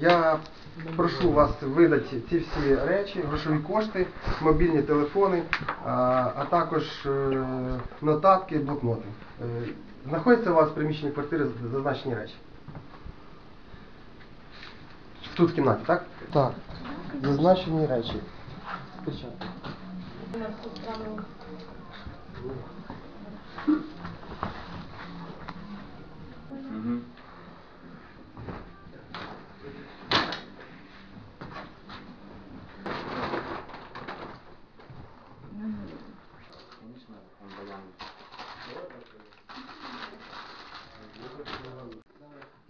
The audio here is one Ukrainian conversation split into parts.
Я прошу вас видати ці всі речі, грошові кошти, мобільні телефони, а, а також е, нотатки, блокноти. Е, Знаходяться у вас в приміщенні квартири зазначені речі? Тут в кімнаті, так? Так. Зазначені речі. Спочатку.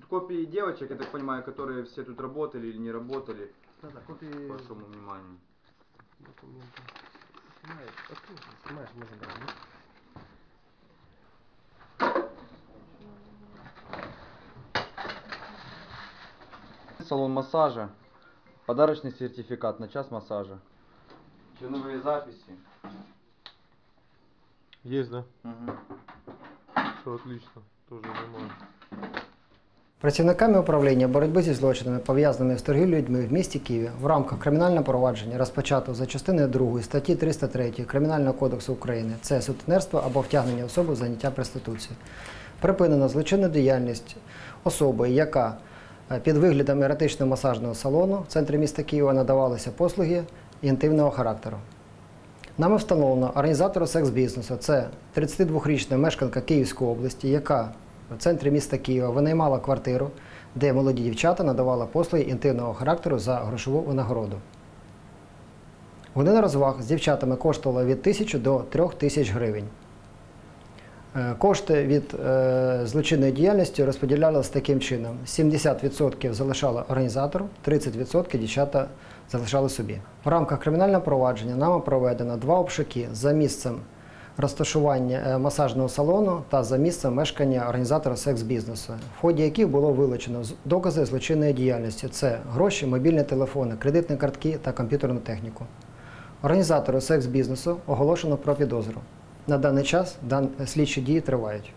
Копии девочек, я так понимаю, которые все тут работали или не работали, Так, так, копії по вашему вниманию. документів. Знімаєш, отут, знімаєш, ми заберемо. Салон массажа, подарочный сертификат на час массажа, черновые записи. Есть, да? Мгм. Все отлично. Тоже нормально. Працівниками управління боротьби зі злочинами, пов'язаними з торгівлею людьми в місті Києві, в рамках кримінального провадження розпочато за частиною 2 статті 303 Кримінального кодексу України це сутенерство або втягнення особи в заняття проституції. Припинено злочинну діяльність особи, яка е, під виглядом еротичного масажного салону в центрі міста Києва надавалися послуги інтимного характеру. Нами встановлено організатору секс-бізнесу. Це 32-річна мешканка Київської області, яка в центрі міста Києва винаймала квартиру, де молоді дівчата надавали послуги інтимного характеру за грошову винагороду. Година розваг з дівчатами коштувала від 1000 до 3000 гривень. Е, Кошти від е, злочинної діяльності розподілялися таким чином: 70% залишала організатору, 30% дівчата залишали собі. В рамках кримінального провадження нами проведено два обшуки за місцем розташування е, масажного салону та за місцем мешкання організатора секс-бізнесу, в ході яких було вилучено докази злочинної діяльності: це гроші, мобільні телефони, кредитні картки та комп'ютерну техніку. Організатору секс-бізнесу оголошено про підозру. На даний час слідчі дії тривають.